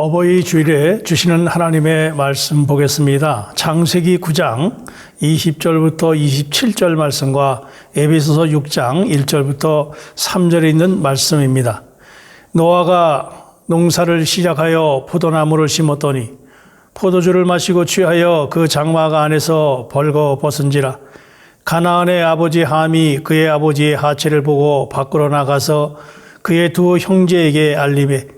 어버이 주일에 주시는 하나님의 말씀 보겠습니다. 창세기 9장 20절부터 27절 말씀과 에베소서 6장 1절부터 3절에 있는 말씀입니다. 노아가 농사를 시작하여 포도나무를 심었더니 포도주를 마시고 취하여 그 장막 안에서 벌거 벗은지라 가나안의 아버지 함이 그의 아버지의 하체를 보고 밖으로 나가서 그의 두 형제에게 알림해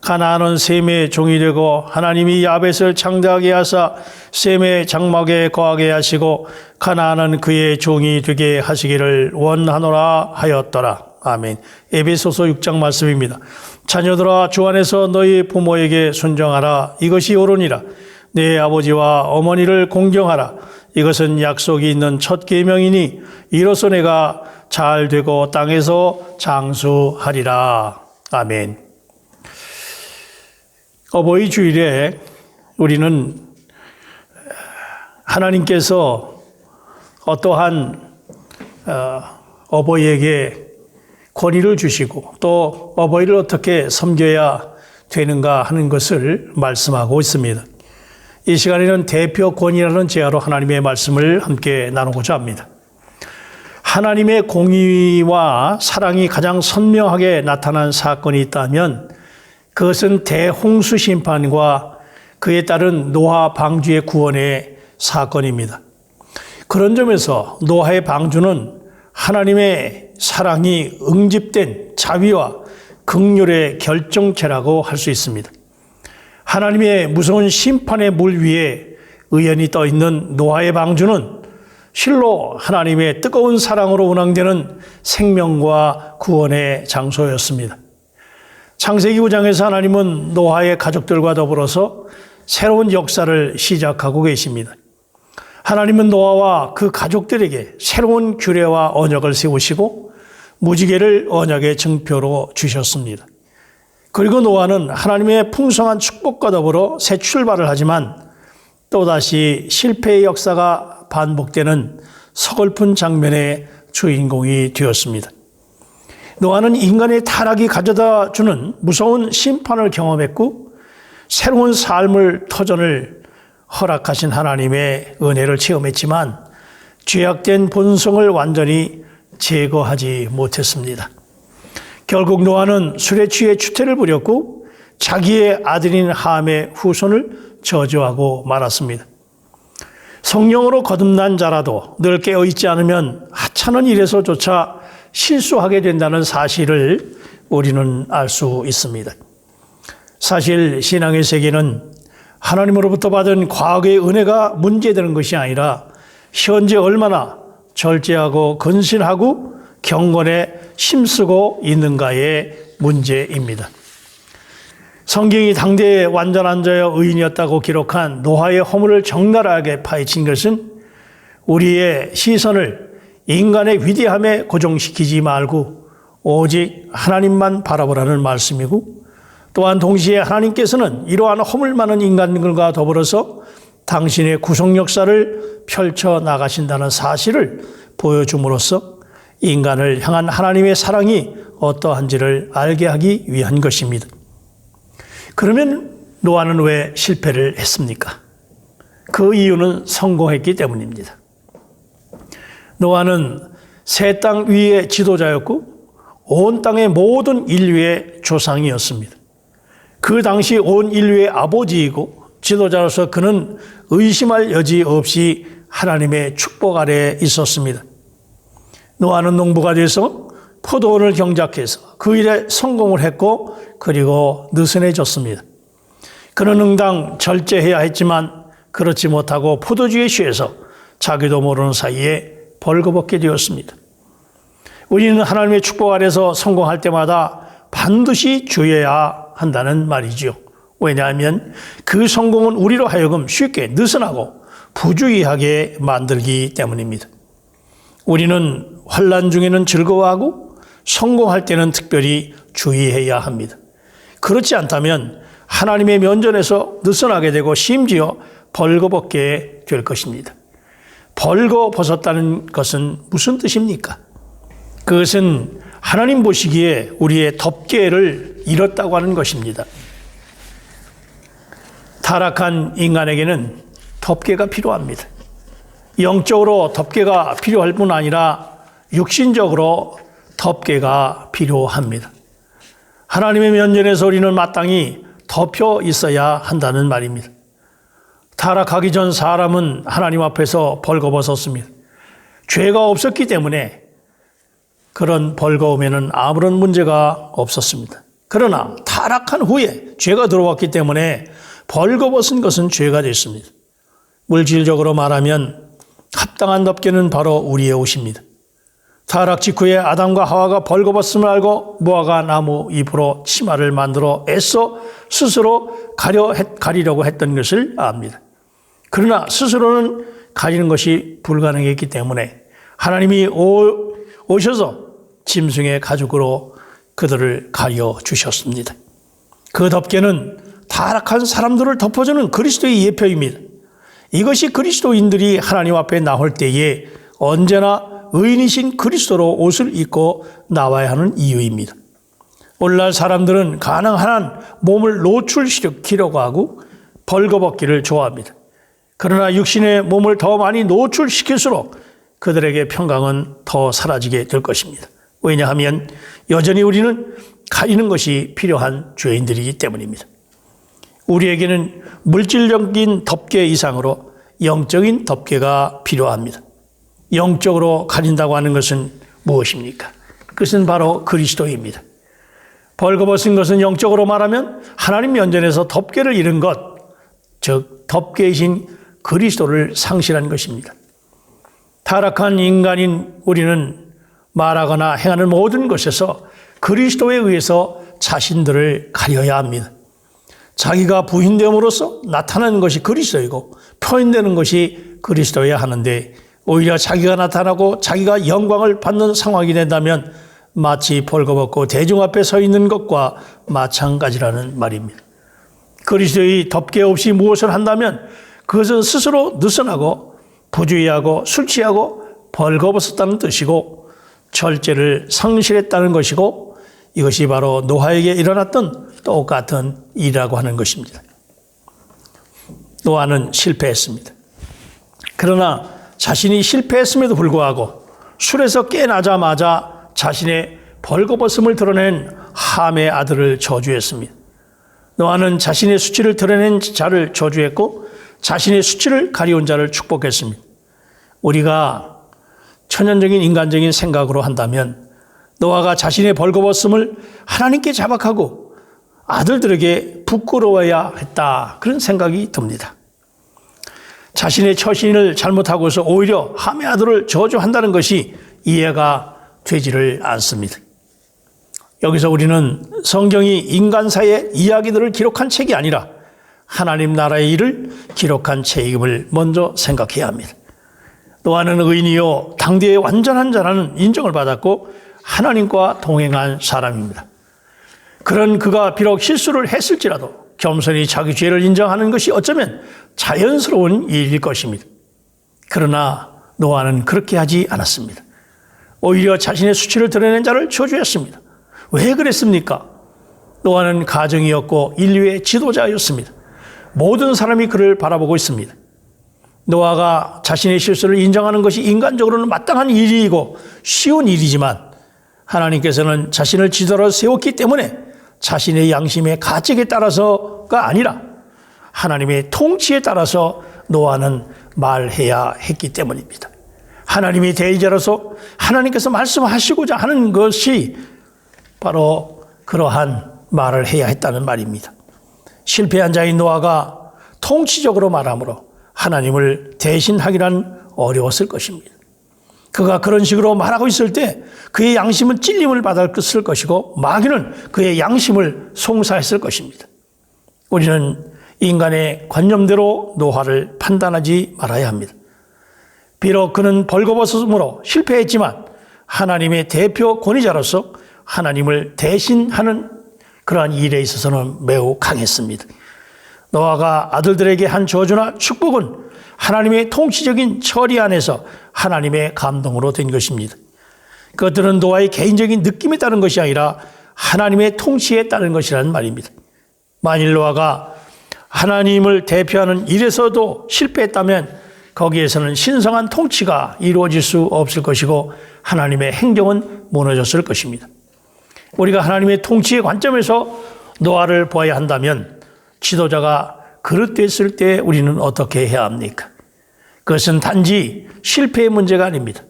가나안은 셈의 종이 되고 하나님이 야벳을 창대하게 하사 셈의 장막에 거하게 하시고 가나안은 그의 종이 되게 하시기를 원하노라 하였더라. 아멘. 에베소서 6장 말씀입니다. 자녀들아 주 안에서 너희 부모에게 순정하라. 이것이 옳으니라. 내 아버지와 어머니를 공경하라. 이것은 약속이 있는 첫 계명이니 이로써 내가 잘 되고 땅에서 장수하리라. 아멘. 어버이 주일에 우리는 하나님께서 어떠한 어, 어버이에게 권위를 주시고 또 어버이를 어떻게 섬겨야 되는가 하는 것을 말씀하고 있습니다. 이 시간에는 대표 권위라는 제야로 하나님의 말씀을 함께 나누고자 합니다. 하나님의 공의와 사랑이 가장 선명하게 나타난 사건이 있다면 그것은 대홍수 심판과 그에 따른 노아 방주의 구원의 사건입니다. 그런 점에서 노아의 방주는 하나님의 사랑이 응집된 자비와 극률의 결정체라고 할 수 있습니다. 하나님의 무서운 심판의 물 위에 의연히 떠 있는 노아의 방주는 실로 하나님의 뜨거운 사랑으로 운항되는 생명과 구원의 장소였습니다. 창세기 9장에서 하나님은 노아의 가족들과 더불어서 새로운 역사를 시작하고 계십니다. 하나님은 노아와 그 가족들에게 새로운 규례와 언약을 세우시고 무지개를 언약의 증표로 주셨습니다. 그리고 노아는 하나님의 풍성한 축복과 더불어 새 출발을 하지만 또다시 실패의 역사가 반복되는 서글픈 장면의 주인공이 되었습니다. 노아는 인간의 타락이 가져다 주는 무서운 심판을 경험했고 새로운 삶을 터전을 허락하신 하나님의 은혜를 체험했지만 죄악된 본성을 완전히 제거하지 못했습니다. 결국 노아는 술에 취해 추태를 부렸고 자기의 아들인 함의 후손을 저주하고 말았습니다. 성령으로 거듭난 자라도 늘 깨어있지 않으면 하찮은 일에서조차 실수하게 된다는 사실을 우리는 알 수 있습니다. 사실 신앙의 세계는 하나님으로부터 받은 과거의 은혜가 문제되는 것이 아니라 현재 얼마나 절제하고 근신하고 경건에 힘쓰고 있는가의 문제입니다. 성경이 당대의 완전한 자여 의인이었다고 기록한 노아의 허물을 적나라하게 파헤친 것은 우리의 시선을 인간의 위대함에 고정시키지 말고 오직 하나님만 바라보라는 말씀이고 또한 동시에 하나님께서는 이러한 허물 많은 인간들과 더불어서 당신의 구속 역사를 펼쳐 나가신다는 사실을 보여줌으로써 인간을 향한 하나님의 사랑이 어떠한지를 알게 하기 위한 것입니다. 그러면 노아는 왜 실패를 했습니까? 그 이유는 성공했기 때문입니다. 노아는 새 땅 위의 지도자였고 온 땅의 모든 인류의 조상이었습니다. 그 당시 온 인류의 아버지이고 지도자로서 그는 의심할 여지 없이 하나님의 축복 아래 있었습니다. 노아는 농부가 돼서 포도원을 경작해서 그 일에 성공을 했고 그리고 느슨해졌습니다. 그는 응당 절제해야 했지만 그렇지 못하고 포도주에 취해서 자기도 모르는 사이에 벌거벗게 되었습니다. 우리는 하나님의 축복 아래서 성공할 때마다 반드시 주의해야 한다는 말이죠. 왜냐하면 그 성공은 우리로 하여금 쉽게 느슨하고 부주의하게 만들기 때문입니다. 우리는 환란 중에는 즐거워하고 성공할 때는 특별히 주의해야 합니다. 그렇지 않다면 하나님의 면전에서 느슨하게 되고 심지어 벌거벗게 될 것입니다. 벌거 벗었다는 것은 무슨 뜻입니까? 그것은 하나님 보시기에 우리의 덮개를 잃었다고 하는 것입니다. 타락한 인간에게는 덮개가 필요합니다. 영적으로 덮개가 필요할 뿐 아니라 육신적으로 덮개가 필요합니다. 하나님의 면전에서 우리는 마땅히 덮여 있어야 한다는 말입니다. 타락하기 전 사람은 하나님 앞에서 벌거벗었습니다. 죄가 없었기 때문에 그런 벌거움에는 아무런 문제가 없었습니다. 그러나 타락한 후에 죄가 들어왔기 때문에 벌거벗은 것은 죄가 됐습니다. 물질적으로 말하면 합당한 덮개는 바로 우리의 옷입니다. 타락 직후에 아담과 하와가 벌거벗음을 알고 무화과 나무 잎으로 치마를 만들어 애써 스스로 가려 가리려고 했던 것을 압니다. 그러나 스스로는 가리는 것이 불가능했기 때문에 하나님이 오, 오셔서 짐승의 가죽으로 그들을 가려 주셨습니다. 그 덮개는 타락한 사람들을 덮어주는 그리스도의 예표입니다. 이것이 그리스도인들이 하나님 앞에 나올 때에 언제나 의인이신 그리스도로 옷을 입고 나와야 하는 이유입니다. 오늘날 사람들은 가능한 한 몸을 노출시키려고 하고 벌거벗기를 좋아합니다. 그러나 육신의 몸을 더 많이 노출시킬수록 그들에게 평강은 더 사라지게 될 것입니다. 왜냐하면 여전히 우리는 가리는 것이 필요한 죄인들이기 때문입니다. 우리에게는 물질적인 덮개 이상으로 영적인 덮개가 필요합니다. 영적으로 가린다고 하는 것은 무엇입니까? 그것은 바로 그리스도입니다. 벌거벗은 것은 영적으로 말하면 하나님 면전에서 덮개를 잃은 것, 즉 덮개이신 그리스도를 상실한 것입니다. 타락한 인간인 우리는 말하거나 행하는 모든 것에서 그리스도에 의해서 자신들을 가려야 합니다. 자기가 부인됨으로써 나타나는 것이 그리스도이고 표현되는 것이 그리스도여야 하는데 오히려 자기가 나타나고 자기가 영광을 받는 상황이 된다면 마치 벌거벗고 대중 앞에 서 있는 것과 마찬가지라는 말입니다. 그리스도의 덮개 없이 무엇을 한다면 그것은 스스로 느슨하고 부주의하고 술 취하고 벌거벗었다는 뜻이고 절제를 상실했다는 것이고 이것이 바로 노아에게 일어났던 똑같은 일이라고 하는 것입니다. 노아는 실패했습니다. 그러나 자신이 실패했음에도 불구하고 술에서 깨나자마자 자신의 벌거벗음을 드러낸 함의 아들을 저주했습니다. 노아는 자신의 수치를 드러낸 자를 저주했고 자신의 수치를 가리운 자를 축복했습니다. 우리가 천연적인 인간적인 생각으로 한다면 노아가 자신의 벌거벗음을 하나님께 자박하고 아들들에게 부끄러워야 했다. 그런 생각이 듭니다. 자신의 처신을 잘못하고서 오히려 함의 아들을 저주한다는 것이 이해가 되지를 않습니다. 여기서 우리는 성경이 인간 사의 이야기들을 기록한 책이 아니라 하나님 나라의 일을 기록한 책임을 먼저 생각해야 합니다. 노아는 의인이요 당대의 완전한 자라는 인정을 받았고 하나님과 동행한 사람입니다. 그런 그가 비록 실수를 했을지라도 겸손히 자기 죄를 인정하는 것이 어쩌면 자연스러운 일일 것입니다. 그러나 노아는 그렇게 하지 않았습니다. 오히려 자신의 수치를 드러낸 자를 저주했습니다. 왜 그랬습니까? 노아는 가정이었고 인류의 지도자였습니다. 모든 사람이 그를 바라보고 있습니다. 노아가 자신의 실수를 인정하는 것이 인간적으로는 마땅한 일이고 쉬운 일이지만 하나님께서는 자신을 지도로 세웠기 때문에 자신의 양심의 가책에 따라서가 아니라 하나님의 통치에 따라서 노아는 말해야 했기 때문입니다. 하나님이 대의자로서 하나님께서 말씀하시고자 하는 것이 바로 그러한 말을 해야 했다는 말입니다. 실패한 자인 노아가 통치적으로 말하므로 하나님을 대신하기란 어려웠을 것입니다. 그가 그런 식으로 말하고 있을 때 그의 양심은 찔림을 받았을 것이고 마귀는 그의 양심을 송사했을 것입니다. 우리는 인간의 관념대로 노화를 판단하지 말아야 합니다. 비록 그는 벌거벗음으로 실패했지만 하나님의 대표 권위자로서 하나님을 대신하는 그러한 일에 있어서는 매우 강했습니다. 노아가 아들들에게 한 저주나 축복은 하나님의 통치적인 처리 안에서 하나님의 감동으로 된 것입니다. 그것들은 노아의 개인적인 느낌에 따른 것이 아니라 하나님의 통치에 따른 것이라는 말입니다. 만일 노아가 하나님을 대표하는 일에서도 실패했다면 거기에서는 신성한 통치가 이루어질 수 없을 것이고 하나님의 행정은 무너졌을 것입니다. 우리가 하나님의 통치의 관점에서 노아를 보아야 한다면 지도자가 그릇됐을 때 우리는 어떻게 해야 합니까? 그것은 단지 실패의 문제가 아닙니다.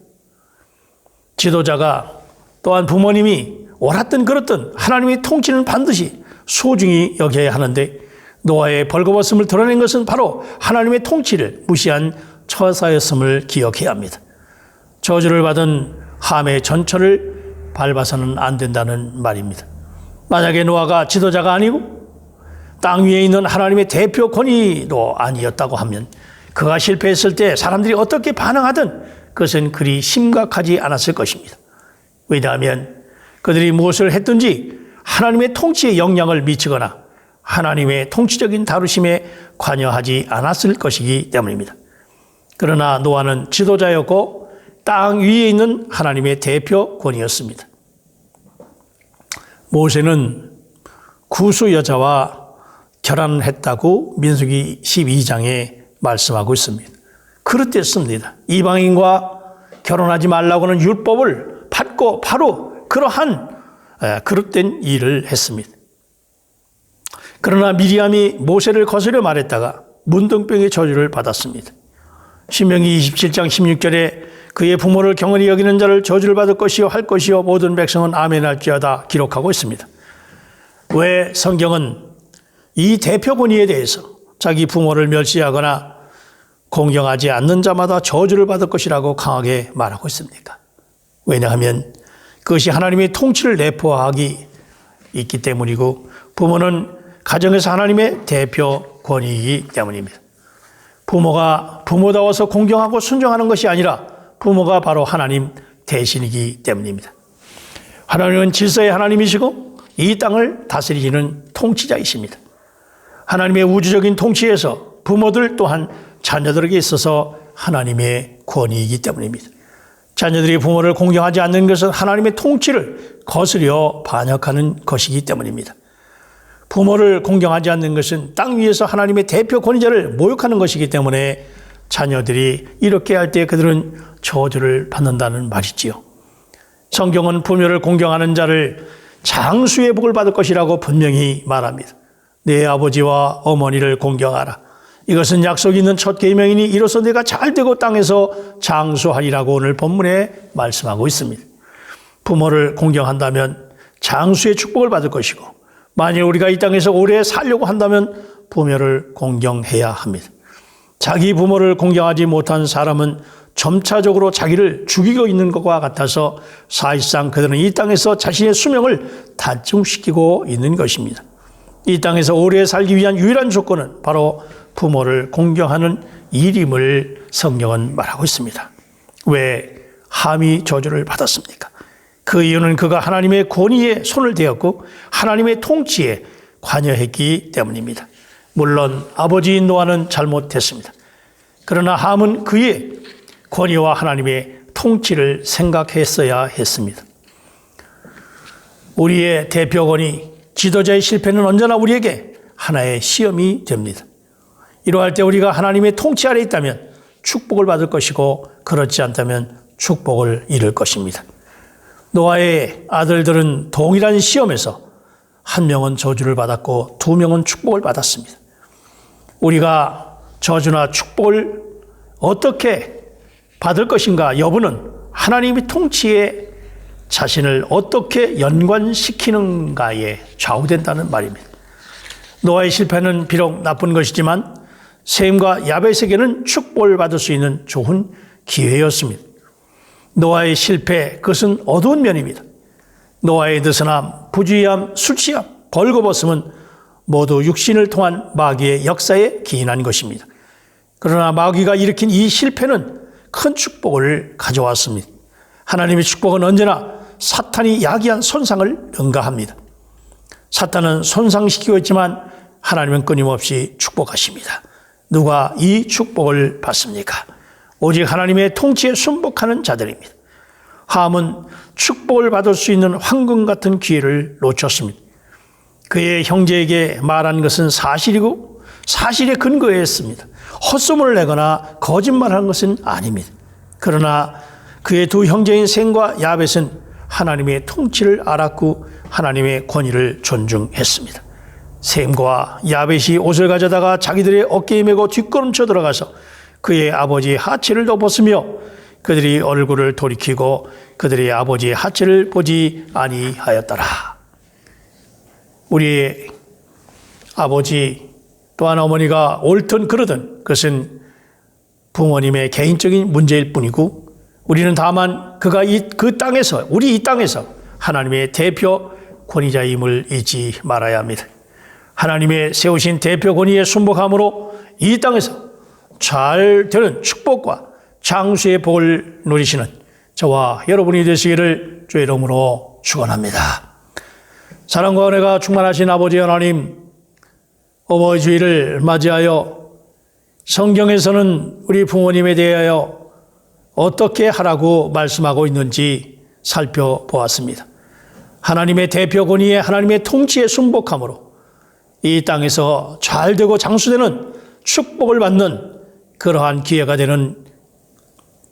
지도자가 또한 부모님이 옳았든 그렇든 하나님의 통치는 반드시 소중히 여겨야 하는데 노아의 벌거벗음을 드러낸 것은 바로 하나님의 통치를 무시한 처사였음을 기억해야 합니다. 저주를 받은 함의 전철을 밟아서는 안 된다는 말입니다. 만약에 노아가 지도자가 아니고 땅 위에 있는 하나님의 대표 권위도 아니었다고 하면 그가 실패했을 때 사람들이 어떻게 반응하든 그것은 그리 심각하지 않았을 것입니다. 왜냐하면 그들이 무엇을 했든지 하나님의 통치에 영향을 미치거나 하나님의 통치적인 다루심에 관여하지 않았을 것이기 때문입니다. 그러나 노아는 지도자였고 땅 위에 있는 하나님의 대표 권이었습니다. 모세는 구수 여자와 결혼했다고 민수기 12장에 말씀하고 있습니다. 그렇댔습니다. 이방인과 결혼하지 말라고는 율법을 받고 바로 그러한 그릇된 일을 했습니다. 그러나 미리암이 모세를 거스려 말했다가 문둥병의 저주를 받았습니다. 신명기 27장 16절에 그의 부모를 경건히 여기는 자를 저주를 받을 것이요 할 것이요 모든 백성은 아멘할지어다 기록하고 있습니다. 왜 성경은 이 대표 권위에 대해서 자기 부모를 멸시하거나 공경하지 않는 자마다 저주를 받을 것이라고 강하게 말하고 있습니까? 왜냐하면 그것이 하나님의 통치를 내포하기 있기 때문이고 부모는 가정에서 하나님의 대표 권위이기 때문입니다. 부모가 부모다워서 공경하고 순종하는 것이 아니라 부모가 바로 하나님 대신이기 때문입니다. 하나님은 질서의 하나님이시고 이 땅을 다스리시는 통치자이십니다. 하나님의 우주적인 통치에서 부모들 또한 자녀들에게 있어서 하나님의 권위이기 때문입니다. 자녀들이 부모를 공경하지 않는 것은 하나님의 통치를 거스려 반역하는 것이기 때문입니다. 부모를 공경하지 않는 것은 땅 위에서 하나님의 대표 권위자를 모욕하는 것이기 때문에 자녀들이 이렇게 할 때 그들은 저주를 받는다는 말이지요. 성경은 부모를 공경하는 자를 장수의 복을 받을 것이라고 분명히 말합니다. 내 아버지와 어머니를 공경하라. 이것은 약속 있는 첫 계명이니 이로써 내가 잘 되고 땅에서 장수하리라고 오늘 본문에 말씀하고 있습니다. 부모를 공경한다면 장수의 축복을 받을 것이고 만일 우리가 이 땅에서 오래 살려고 한다면 부모를 공경해야 합니다. 자기 부모를 공경하지 못한 사람은 점차적으로 자기를 죽이고 있는 것과 같아서 사실상 그들은 이 땅에서 자신의 수명을 단중시키고 있는 것입니다. 이 땅에서 오래 살기 위한 유일한 조건은 바로 부모를 공경하는 일임을 성경은 말하고 있습니다. 왜 함이 저주를 받았습니까? 그 이유는 그가 하나님의 권위에 손을 대었고 하나님의 통치에 관여했기 때문입니다. 물론 아버지인 노아는 잘못했습니다. 그러나 함은 그의 권위와 하나님의 통치를 생각했어야 했습니다. 우리의 대표권이 지도자의 실패는 언제나 우리에게 하나의 시험이 됩니다. 이러할 때 우리가 하나님의 통치 아래 있다면 축복을 받을 것이고 그렇지 않다면 축복을 잃을 것입니다. 노아의 아들들은 동일한 시험에서 한 명은 저주를 받았고 두 명은 축복을 받았습니다. 우리가 저주나 축복을 어떻게 받을 것인가 여부는 하나님의 통치에 자신을 어떻게 연관시키는가에 좌우된다는 말입니다. 노아의 실패는 비록 나쁜 것이지만 셈과 야벳에게는 축복을 받을 수 있는 좋은 기회였습니다. 노아의 실패, 그것은 어두운 면입니다. 노아의 느슨함, 부주의함, 술취함, 벌거벗음은 모두 육신을 통한 마귀의 역사에 기인한 것입니다. 그러나 마귀가 일으킨 이 실패는 큰 축복을 가져왔습니다. 하나님의 축복은 언제나 사탄이 야기한 손상을 능가합니다. 사탄은 손상시키고 있지만 하나님은 끊임없이 축복하십니다. 누가 이 축복을 받습니까? 오직 하나님의 통치에 순복하는 자들입니다. 함은 축복을 받을 수 있는 황금 같은 기회를 놓쳤습니다. 그의 형제에게 말한 것은 사실이고 사실에 근거했습니다. 헛소문을 내거나 거짓말한 것은 아닙니다. 그러나 그의 두 형제인 셈과 야벳은 하나님의 통치를 알았고 하나님의 권위를 존중했습니다. 셈과 야벳이 옷을 가져다가 자기들의 어깨에 메고 뒷걸음쳐 들어가서 그의 아버지의 하체를 덮었으며 그들이 얼굴을 돌이키고 그들의 아버지의 하체를 보지 아니하였더라. 우리의 아버지 또한 어머니가 옳든 그러든 그것은 부모님의 개인적인 문제일 뿐이고 우리는 다만 그가 이, 그 땅에서 우리 이 땅에서 하나님의 대표 권위자임을 잊지 말아야 합니다. 하나님의 세우신 대표 권위에 순복함으로 이 땅에서 잘 되는 축복과 장수의 복을 누리시는 저와 여러분이 되시기를 주의 이름으로 축원합니다. 사랑과 은혜가 충만하신 아버지 하나님 어버이 주일을 맞이하여 성경에서는 우리 부모님에 대하여 어떻게 하라고 말씀하고 있는지 살펴보았습니다. 하나님의 대표 권위에 하나님의 통치에 순복함으로 이 땅에서 잘 되고 장수되는 축복을 받는 그러한 기회가 되는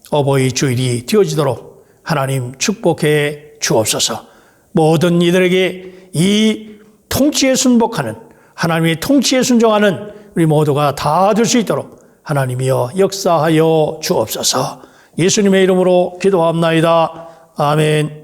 어버이 주일이 되어지도록 하나님 축복해 주옵소서. 모든 이들에게 이 통치에 순복하는 하나님의 통치에 순종하는 우리 모두가 다 될 수 있도록 하나님이여 역사하여 주옵소서. 예수님의 이름으로 기도합나이다. 아멘.